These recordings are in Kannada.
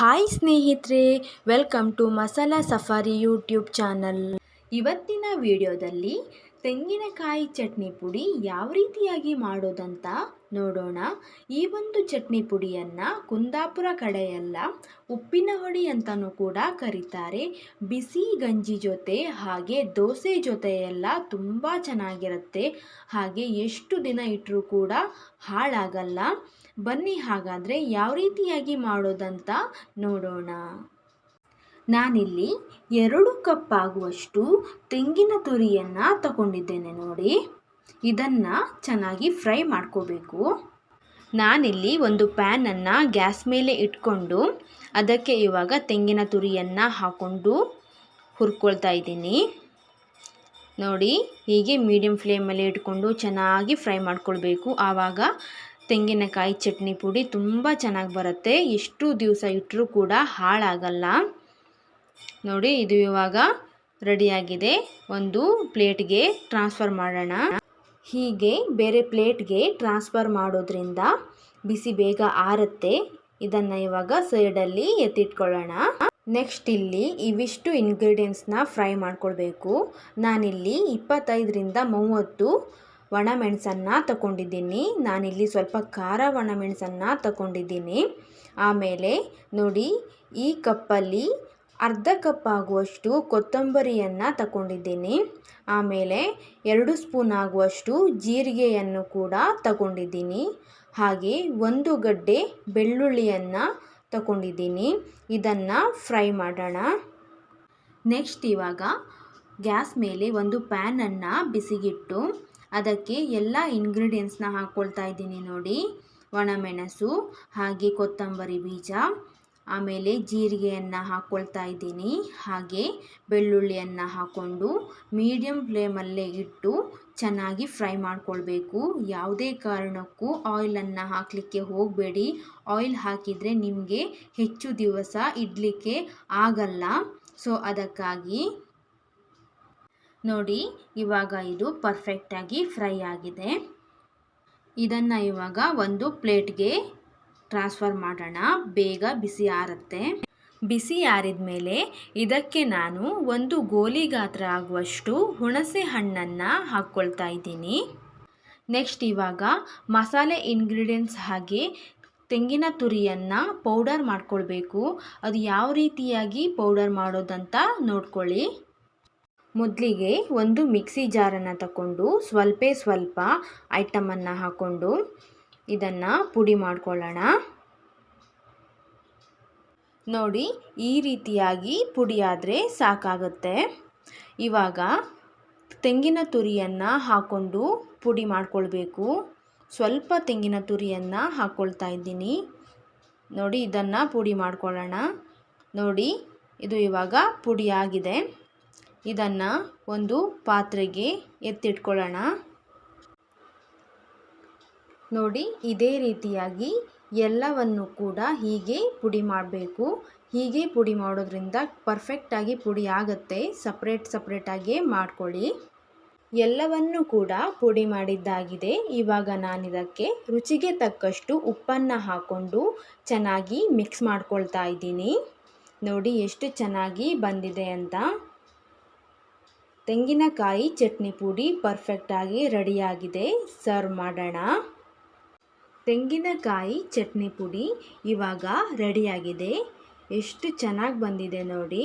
ಹಾಯ್ ಸ್ನೇಹಿತರೆ welcome to Masala Safari YouTube channel ಇವತ್ತಿನ ವಿಡಿಯೋದಲ್ಲಿ ತೆಂಗಿನಕಾಯಿ ಚಟ್ನಿ ಪುಡಿ ಯಾವ ರೀತಿಯಾಗಿ ಮಾಡೋದಂತ ನೋಡೋಣ. ಈ ಒಂದು ಚಟ್ನಿ ಪುಡಿಯನ್ನು ಕುಂದಾಪುರ ಕಡೆಯೆಲ್ಲ ಉಪ್ಪಿನ ಹೊಡಿ ಅಂತಲೂ ಕೂಡ ಕರೀತಾರೆ. ಬಿಸಿ ಗಂಜಿ ಜೊತೆ ಹಾಗೆ ದೋಸೆ ಜೊತೆ ಎಲ್ಲ ತುಂಬ ಚೆನ್ನಾಗಿರುತ್ತೆ. ಹಾಗೆ ಎಷ್ಟು ದಿನ ಇಟ್ಟರೂ ಕೂಡ ಹಾಳಾಗಲ್ಲ. ಬನ್ನಿ ಹಾಗಾದರೆ ಯಾವ ರೀತಿಯಾಗಿ ಮಾಡೋದಂತ ನೋಡೋಣ. ನಾನಿಲ್ಲಿ ಎರಡು ಕಪ್ ಆಗುವಷ್ಟು ತೆಂಗಿನ ತುರಿಯನ್ನು ತಗೊಂಡಿದ್ದೇನೆ ನೋಡಿ. ಇದನ್ನು ಚೆನ್ನಾಗಿ ಫ್ರೈ ಮಾಡ್ಕೋಬೇಕು. ನಾನಿಲ್ಲಿ ಒಂದು ಪ್ಯಾನನ್ನು ಗ್ಯಾಸ್ ಮೇಲೆ ಇಟ್ಕೊಂಡು ಅದಕ್ಕೆ ಇವಾಗ ತೆಂಗಿನ ತುರಿಯನ್ನು ಹಾಕ್ಕೊಂಡು ಹುರ್ಕೊಳ್ತಾ ಇದ್ದೀನಿ. ನೋಡಿ, ಹೀಗೆ ಮೀಡಿಯಮ್ ಫ್ಲೇಮಲ್ಲಿ ಇಟ್ಕೊಂಡು ಚೆನ್ನಾಗಿ ಫ್ರೈ ಮಾಡ್ಕೊಳ್ಬೇಕು. ಆವಾಗ ತೆಂಗಿನಕಾಯಿ ಚಟ್ನಿ ಪುಡಿ ತುಂಬ ಚೆನ್ನಾಗಿ ಬರುತ್ತೆ. ಎಷ್ಟು ದಿವಸ ಇಟ್ಟರೂ ಕೂಡ ಹಾಳಾಗಲ್ಲ. ನೋಡಿ, ಇದು ಇವಾಗ ರೆಡಿಯಾಗಿದೆ. ಒಂದು ಪ್ಲೇಟ್ಗೆ ಟ್ರಾನ್ಸ್ಫರ್ ಮಾಡೋಣ. ಹೀಗೆ ಬೇರೆ ಪ್ಲೇಟ್ಗೆ ಟ್ರಾನ್ಸ್ಫರ್ ಮಾಡೋದ್ರಿಂದ ಬಿಸಿ ಬೇಗ ಆರುತ್ತೆ. ಇದನ್ನು ಇವಾಗ ಸೈಡಲ್ಲಿ ಎತ್ತಿಟ್ಕೊಳ್ಳೋಣ. ನೆಕ್ಸ್ಟ್ ಇಲ್ಲಿ ಇವಿಷ್ಟು ಇಂಗ್ರೀಡಿಯೆಂಟ್ಸ್ನ ಫ್ರೈ ಮಾಡ್ಕೊಳ್ಬೇಕು ನಾನಿಲ್ಲಿ ಇಪ್ಪತ್ತೈದರಿಂದ ಮೂವತ್ತು ಒಣಮೆಣಸನ್ನು ತಗೊಂಡಿದ್ದೀನಿ ನಾನಿಲ್ಲಿ ಸ್ವಲ್ಪ ಖಾರ ಒಣಮೆಣಸನ್ನು ತಗೊಂಡಿದ್ದೀನಿ ಆಮೇಲೆ ನೋಡಿ, ಈ ಕಪ್ಪಲ್ಲಿ ಅರ್ಧ ಕಪ್ ಆಗುವಷ್ಟು ಕೊತ್ತಂಬರಿಯನ್ನು ತಗೊಂಡಿದ್ದೀನಿ. ಆಮೇಲೆ ಎರಡು ಸ್ಪೂನ್ ಆಗುವಷ್ಟು ಜೀರಿಗೆಯನ್ನು ಕೂಡ ತಗೊಂಡಿದ್ದೀನಿ. ಹಾಗೆ ಒಂದು ಗಡ್ಡೆ ಬೆಳ್ಳುಳ್ಳಿಯನ್ನು ತಗೊಂಡಿದ್ದೀನಿ. ಇದನ್ನು ಫ್ರೈ ಮಾಡೋಣ. ನೆಕ್ಸ್ಟ್ ಇವಾಗ ಗ್ಯಾಸ್ ಮೇಲೆ ಒಂದು ಪ್ಯಾನನ್ನು ಬಿಸಿಗಿಟ್ಟು ಅದಕ್ಕೆ ಎಲ್ಲ ಇಂಗ್ರೀಡಿಯೆಂಟ್ಸ್ನ ಹಾಕ್ಕೊಳ್ತಾ ಇದ್ದೀನಿ ನೋಡಿ. ಒಣಮೆಣಸು, ಹಾಗೆ ಕೊತ್ತಂಬರಿ ಬೀಜ ಆಮೇಲೆ ಜೀರಿಗೆಯನ್ನು ಹಾಕ್ಕೊಳ್ತಾ ಇದ್ದೀನಿ. ಹಾಗೆ ಬೆಳ್ಳುಳ್ಳಿಯನ್ನು ಹಾಕ್ಕೊಂಡು ಮೀಡಿಯಮ್ ಫ್ಲೇಮಲ್ಲೇ ಇಟ್ಟು ಚೆನ್ನಾಗಿ ಫ್ರೈ ಮಾಡಿಕೊಳ್ಬೇಕು. ಯಾವುದೇ ಕಾರಣಕ್ಕೂ ಆಯಿಲನ್ನು ಹಾಕಲಿಕ್ಕೆ ಹೋಗಬೇಡಿ. ಆಯಿಲ್ ಹಾಕಿದರೆ ನಿಮಗೆ ಹೆಚ್ಚು ದಿವಸ ಇಡಲಿಕ್ಕೆ ಆಗಲ್ಲ. ಸೊ ಅದಕ್ಕಾಗಿ ನೋಡಿ, ಇವಾಗ ಇದು ಪರ್ಫೆಕ್ಟಾಗಿ ಫ್ರೈ ಆಗಿದೆ. ಇದನ್ನು ಇವಾಗ ಒಂದು ಪ್ಲೇಟ್ಗೆ ಟ್ರಾನ್ಸ್ಫರ್ ಮಾಡೋಣ. ಬೇಗ ಬಿಸಿ ಆರುತ್ತೆ. ಬಿಸಿ ಆರಿದ ಮೇಲೆ ಇದಕ್ಕೆ ನಾನು ಒಂದು ಗೋಲಿ ಗಾತ್ರ ಆಗುವಷ್ಟು ಹುಣಸೆ ಹಣ್ಣನ್ನು ಹಾಕ್ಕೊಳ್ತಾ ಇದ್ದೀನಿ. ನೆಕ್ಸ್ಟ್ ಇವಾಗ ಮಸಾಲೆ ಇಂಗ್ರೀಡಿಯೆಂಟ್ಸ್ ಹಾಗೆ ತೆಂಗಿನ ತುರಿಯನ್ನು ಪೌಡರ್ ಮಾಡ್ಕೊಳ್ಬೇಕು. ಅದು ಯಾವ ರೀತಿಯಾಗಿ ಪೌಡರ್ ಮಾಡೋದಂತ ನೋಡ್ಕೊಳ್ಳಿ. ಮೊದಲಿಗೆ ಒಂದು ಮಿಕ್ಸಿ ಜಾರನ್ನು ತಗೊಂಡು ಸ್ವಲ್ಪ ಸ್ವಲ್ಪ ಐಟಮನ್ನು ಹಾಕ್ಕೊಂಡು ಇದನ್ನು ಪುಡಿ ಮಾಡ್ಕೊಳ್ಳೋಣ. ನೋಡಿ, ಈ ರೀತಿಯಾಗಿ ಪುಡಿ ಆದರೆ ಸಾಕಾಗುತ್ತೆ. ಇವಾಗ ತೆಂಗಿನ ತುರಿಯನ್ನು ಹಾಕ್ಕೊಂಡು ಪುಡಿ ಮಾಡ್ಕೊಳ್ಬೇಕು. ಸ್ವಲ್ಪ ತೆಂಗಿನ ತುರಿಯನ್ನು ಹಾಕ್ಕೊಳ್ತಾ ಇದ್ದೀನಿ. ನೋಡಿ, ಇದನ್ನು ಪುಡಿ ಮಾಡ್ಕೊಳ್ಳೋಣ. ನೋಡಿ, ಇದು ಇವಾಗ ಪುಡಿಯಾಗಿದೆ ಇದನ್ನು ಒಂದು ಪಾತ್ರೆಗೆ ಎತ್ತಿಟ್ಕೊಳ್ಳೋಣ. ನೋಡಿ, ಇದೇ ರೀತಿಯಾಗಿ ಎಲ್ಲವನ್ನು ಕೂಡ ಹೀಗೆ ಪುಡಿ ಮಾಡಬೇಕು. ಹೀಗೆ ಪುಡಿ ಮಾಡೋದ್ರಿಂದ ಪರ್ಫೆಕ್ಟಾಗಿ ಪುಡಿ ಆಗುತ್ತೆ. ಸಪ್ರೇಟ್ ಸಪ್ರೇಟಾಗಿ ಮಾಡ್ಕೊಳ್ಳಿ. ಎಲ್ಲವನ್ನು ಕೂಡ ಪುಡಿ ಮಾಡಿದ್ದಾಗಿದೆ. ಇವಾಗ ನಾನಿದಕ್ಕೆ ರುಚಿಗೆ ತಕ್ಕಷ್ಟು ಉಪ್ಪನ್ನು ಹಾಕ್ಕೊಂಡು ಚೆನ್ನಾಗಿ ಮಿಕ್ಸ್ ಮಾಡ್ಕೊಳ್ತಾ ಇದ್ದೀನಿ. ನೋಡಿ, ಎಷ್ಟು ಚೆನ್ನಾಗಿ ಬಂದಿದೆ ಅಂತ. ತೆಂಗಿನಕಾಯಿ ಚಟ್ನಿ ಪುಡಿ ಪರ್ಫೆಕ್ಟಾಗಿ ರೆಡಿಯಾಗಿದೆ ಸರ್ವ್ ಮಾಡೋಣ. ತೆಂಗಿನಕಾಯಿ ಚಟ್ನಿ ಪುಡಿ ಇವಾಗ ರೆಡಿಯಾಗಿದೆ. ಎಷ್ಟು ಚೆನ್ನಾಗಿ ಬಂದಿದೆ ನೋಡಿ.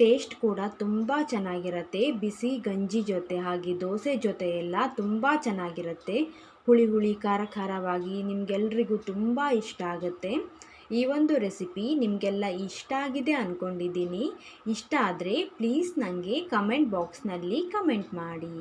ಟೇಸ್ಟ್ ಕೂಡ ತುಂಬ ಚೆನ್ನಾಗಿರುತ್ತೆ. ಬಿಸಿ ಗಂಜಿ ಜೊತೆ ಹಾಗೆ ದೋಸೆ ಜೊತೆ ಎಲ್ಲ ತುಂಬ ಚೆನ್ನಾಗಿರುತ್ತೆ. ಹುಳಿ ಹುಳಿ ಖಾರ ಖಾರವಾಗಿ ನಿಮಗೆಲ್ರಿಗೂ ತುಂಬ ಇಷ್ಟ ಆಗುತ್ತೆ. ಈ ಒಂದು ರೆಸಿಪಿ ನಿಮಗೆಲ್ಲ ಇಷ್ಟ ಆಗಿದೆ ಅಂದ್ಕೊಂಡಿದ್ದೀನಿ ಇಷ್ಟ ಆದರೆ ಪ್ಲೀಸ್ ನನಗೆ ಕಮೆಂಟ್ ಬಾಕ್ಸ್ನಲ್ಲಿ ಕಮೆಂಟ್ ಮಾಡಿ.